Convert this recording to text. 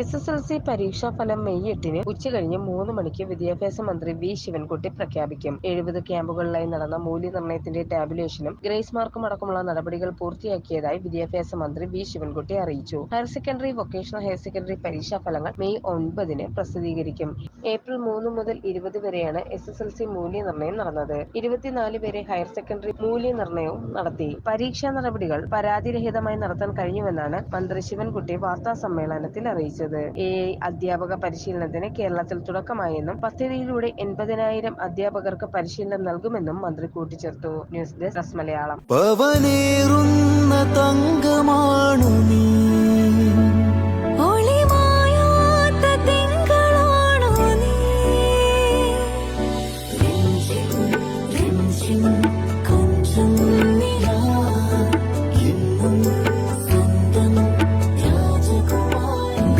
S S L C പരീക്ഷാ ഫലം May എട്ടിന് ഉച്ചകഴിഞ്ഞ് മൂന്ന് മണിക്ക് വിദ്യാഭ്യാസ മന്ത്രി വി ശിവൻകുട്ടി പ്രഖ്യാപിക്കും. എഴുപത് ക്യാമ്പുകളിലായി നടന്ന മൂല്യനിർണയത്തിന്റെ ടാബുലേഷനും ഗ്രേസ് മാർക്കും അടക്കമുള്ള നടപടികൾ പൂർത്തിയാക്കിയതായി വിദ്യാഭ്യാസ മന്ത്രി വി ശിവൻകുട്ടി അറിയിച്ചു. Higher secondary vocational higher secondary പരീക്ഷാ ഫലങ്ങൾ മെയ് ഒൻപതിന് പ്രസിദ്ധീകരിക്കും. ഏപ്രിൽ മൂന്ന് മുതൽ ഇരുപത് വരെയാണ് എസ് എസ് എൽ സി മൂല്യനിർണയം നടന്നത്. ഇരുപത്തിനാല് വരെ ഹയർ സെക്കൻഡറി മൂല്യനിർണയവും നടത്തി. പരീക്ഷാ നടപടികൾ പരാതിരഹിതമായി നടത്താൻ കഴിഞ്ഞുവെന്നാണ് മന്ത്രി ശിവൻകുട്ടി വാർത്താ സമ്മേളനത്തിൽ അറിയിച്ചത്. എ ഐ അധ്യാപക പരിശീലനത്തിന് കേരളത്തിൽ തുടക്കമായെന്നും പദ്ധതിയിലൂടെ എൺപതിനായിരം അധ്യാപകർക്ക് പരിശീലനം നൽകുമെന്നും മന്ത്രി കൂട്ടിച്ചേർത്തു. News desk Malayalam. രാജകുമാരി